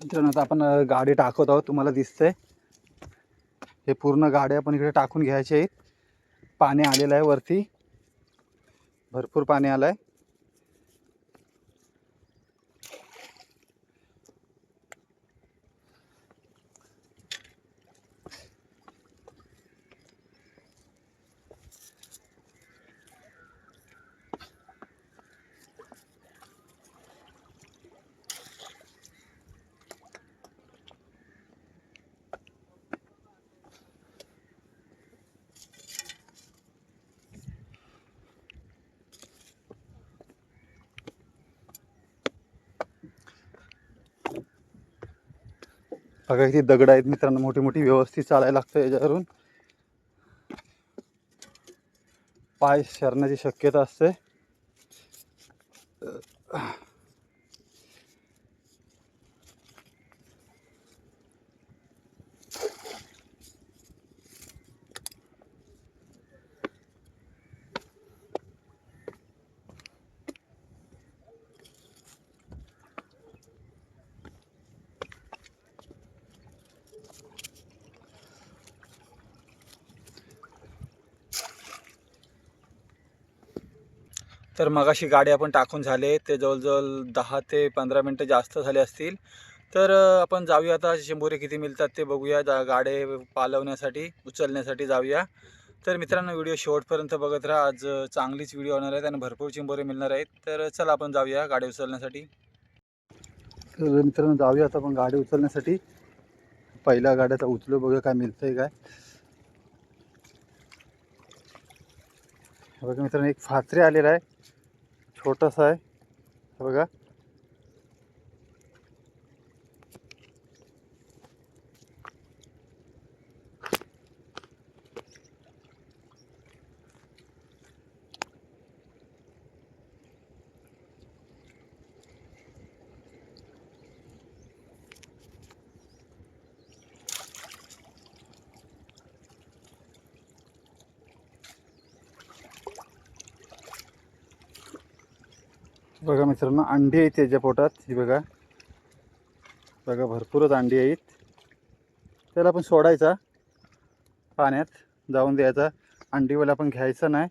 मित्रांनो आता आपण गाडी टाकत आहोत तुम्हाला दिसतंय. हे पूर्ण गाडी आपण इकडे टाकून घ्यायचे आहेत. पाणी आलेलं आहे वरती. भरपूर पाणी आलं आहे बघा किती दगड आहेत मित्रांनो मोठी मोठी व्यवस्थित चालायला लागतं याच्यावरून. पाय शरण्याची शक्यता असते. तर मगाशी गाडी आपण टाकून झाले ते जवळजवळ दहा ते पंधरा मिनटं जास्त झाले असतील. तर आपण जाऊया आता चिंबोरे किती मिळतात ते बघूया. जा गाडे पालवण्यासाठी उचलण्यासाठी जाऊया. तर मित्रांनो व्हिडिओ शेवटपर्यंत बघत राहा. आज चांगलीच व्हिडिओ होणार आहेत आणि भरपूर चिंबोरे मिळणार आहेत. तर चला आपण जाऊया गाडी उचलण्यासाठी. तर मित्रांनो जाऊया आता आपण गाडी उचलण्यासाठी. पहिल्या गाड्याचा उचलो बघूया काय मिळतंय काय. बघा मित्रांनो एक फात्रे आलेला आहे. छोटासा आहे. हे बघा. बघा मित्रांनो अंडी आहेत त्याच्या पोटात. ही बघा. बघा भरपूरच अंडी आहेत. त्याला पण सोडायचा पाण्यात जाऊन द्यायचा. अंडीवाला पण घ्यायचं नाही.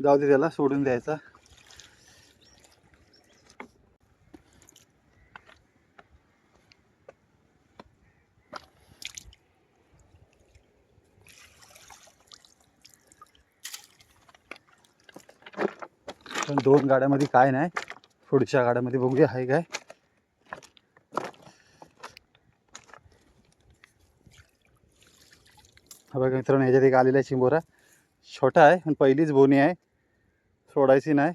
जाऊ दे त्याला सोडून द्यायचा. पण दोन गाड्यामध्ये काय नाही. पुढच्या गाड्यामध्ये बघूया आहे काय. हा बघा मित्रांनो ह्याच्यात एक आलेला आहे चिंबोरा. छोटा आहे पण पहिलीच बोनी आहे. सोडायची नाही.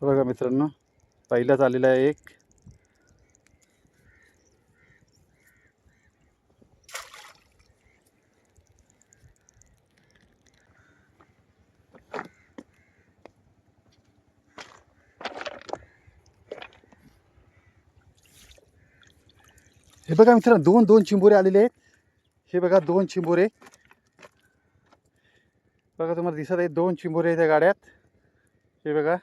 बघा मित्रांनो पहिलाच आलेला आहे एक. हे बघा मित्रांनो दोन दोन चिंबोरे आलेले आहेत. हे बघा दोन चिंबोरे. बघा तुम्हाला दिसत आहे दोन चिंबोरे आहेत त्या गाड्यात. हे बघा.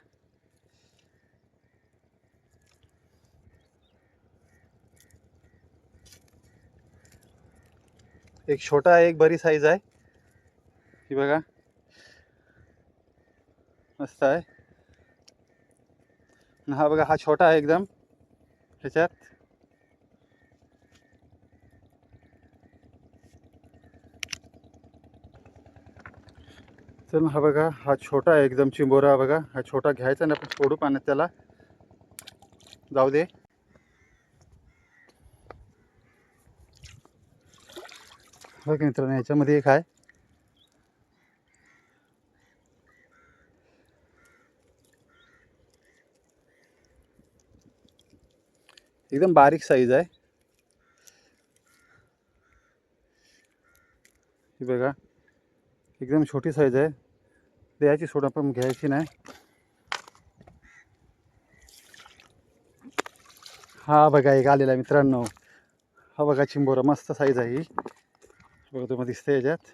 एक छोटा आहे एक बरी साईज आहे ही बघा। मस्त आहे। हा बघा, हा छोटा आहे एकदम. ह्याच्यात. तर हा बघा, हा छोटा आहे एकदम चिंबोरा, हा बघा. हा छोटा घ्यायचा आणि आपण सोडू पाण्यात त्याला. जाऊ दे. बघा मित्रांनो याच्यामध्ये एक आहे. एकदम बारीक साईज आहे. ही बघा एकदम छोटी साईज आहे. द्यायची सोडा पण घ्यायची नाही. हा बघा एक आलेला आहे मित्रांनो. हा बघा चिंबोरा मस्त साईज आहे ही. बघा तुम्हाला दिसते याच्यात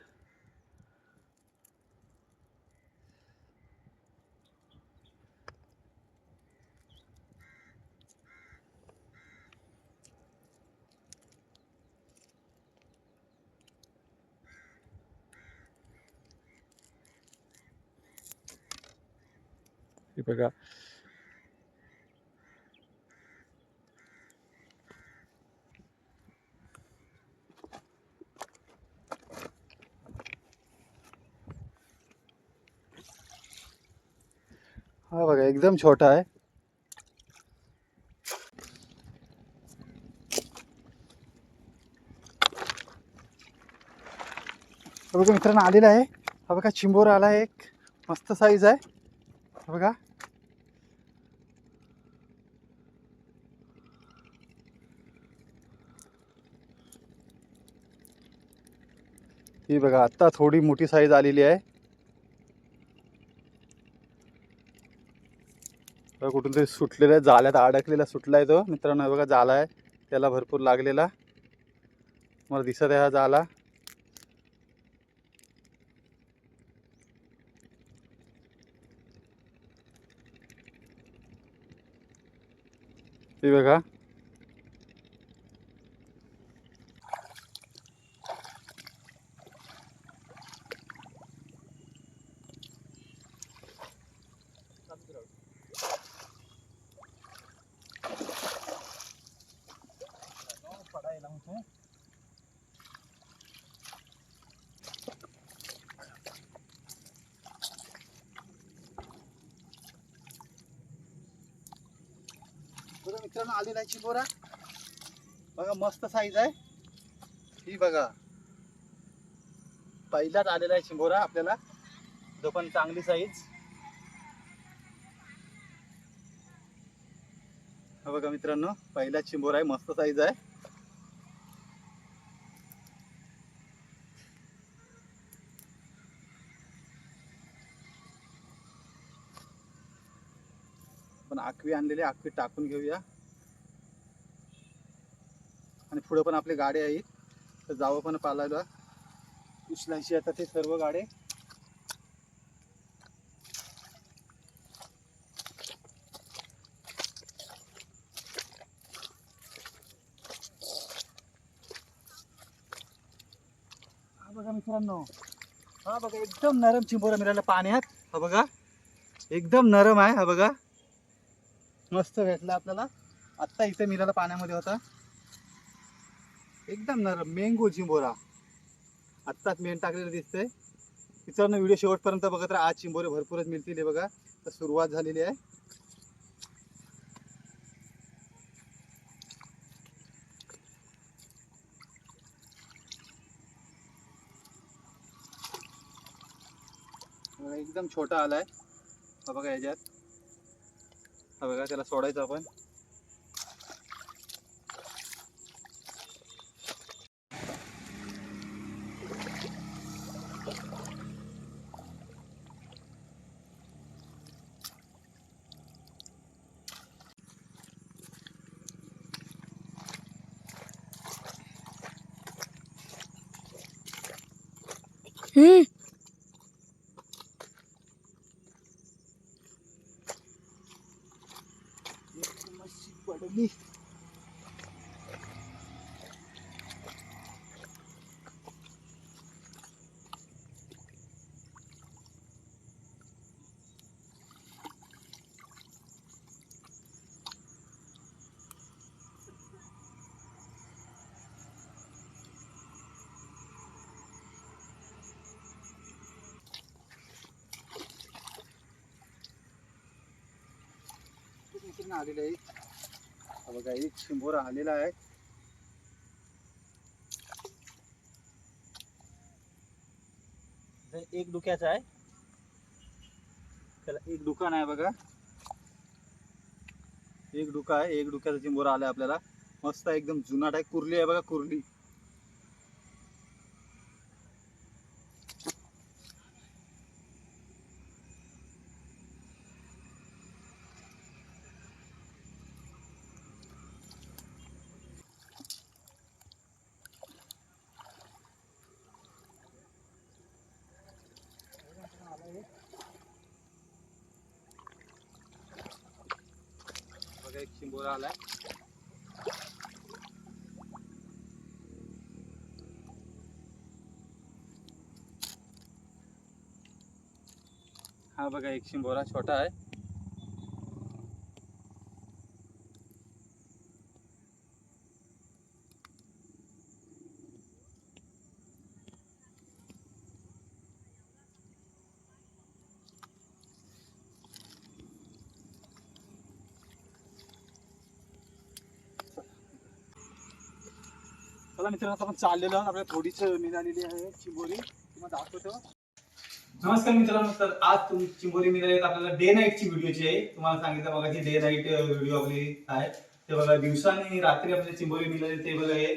हे हा बघा एकदम छोटा आहे. बघा मित्रांनो आलेला आहे. हा बघा चिंबोर आला आहे एक मस्त साईज आहे. बघा. ही बघा आत्ता थोडी मोठी साईज आलेली आहे. कुठून तरी सुटलेला आहे. जाल्यात अडकलेला सुटला आहे तो. मित्रांनो बघा जाला आहे. त्याला भरपूर लागलेला. मला दिसत आहे हा जाला हे बघा. मित्रांनो आलेला आहे चिंबोरा बघा मस्त साईज आहे. ही बघा. पहिलाच आलेला आहे चिंबोरा आपल्याला. जो पण चांगली साईज हा बघा मित्रांनो पहिला चिंबोरा आहे मस्त साईज आहे. पण आखवी आणलेली आखवी टाकून घेऊया. आणि पुढं पण आपली गाडी आहेत तर जावं पण पालायला उचलायची आता ते सर्व गाडे. हा बघा मित्रांनो. हा बघा एकदम नरम चिंबोरा मिळाला पाण्यात हा बघा. एकदम नरम आहे हा बघा. मस्त भेटला आपल्याला. आत्ता इथे मिळाला पाण्यामध्ये होता. एकदम नरम. मेंगो चिंबोरा आत्ताच मेन टाकलेलं दिसतंय. मित्रांनो व्हिडिओ शेवटपर्यंत बघत राहा आज चिंबोरे भरपूरच मिळतील हे बघा. तर सुरुवात झालेली आहे. एकदम छोटा आलाय. हा बघा याच्यात. हा बघा त्याला सोडायचं आपण. हम्म. ना आलेलं आहे बघा एक शिंबोरा आलेला आहे. एक दुख्याचा आहे. त्याला एक दुकान आहे बघा. एक डुका आहे एक डुक्याचा चिंबोरा आलाय आपल्याला. मस्त एकदम जुनाट आहे कुर्ली आहे बघा कुर्ली. बघा एक चिंबोरा आलाय हा बघा एक शिंबोरा छोटा आहे. चला मित्रांनो आपण चाललेलो आहोत. थोडीच मिळालेली आहे चिंबोरी. तुम्हाला दाखवतो. नमस्कार मित्रांनो तर आज तुम्ही चिंबोरी मिळाली आपल्याला डे नाईटची व्हिडिओची आहे तुम्हाला सांगितलं बघा की डे नाईट व्हिडिओ आपली आहे. ते बघा दिवसाने रात्री आपल्याला चिंबोरी मिळाली ते बघा हे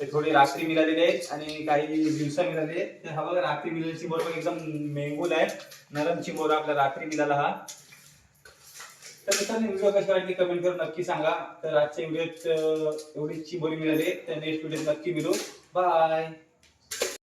ते थोडी रात्री मिळालेली आहे आणि काही दिवसा मिळाले तर हा बघा रात्री मिळालेली चिंबोर एकदम मेंगूल आहे. नरम चिंबोरा आपला रात्री मिळाला हा. तर मित्रांनो व्हिडिओ कशी वाटली कमेंट करून नक्की सांगा. तर आजच्या व्हिडिओत एवढीची बोली मिळाली. तर नेक्स्ट व्हिडिओत नक्की मिळू. बाय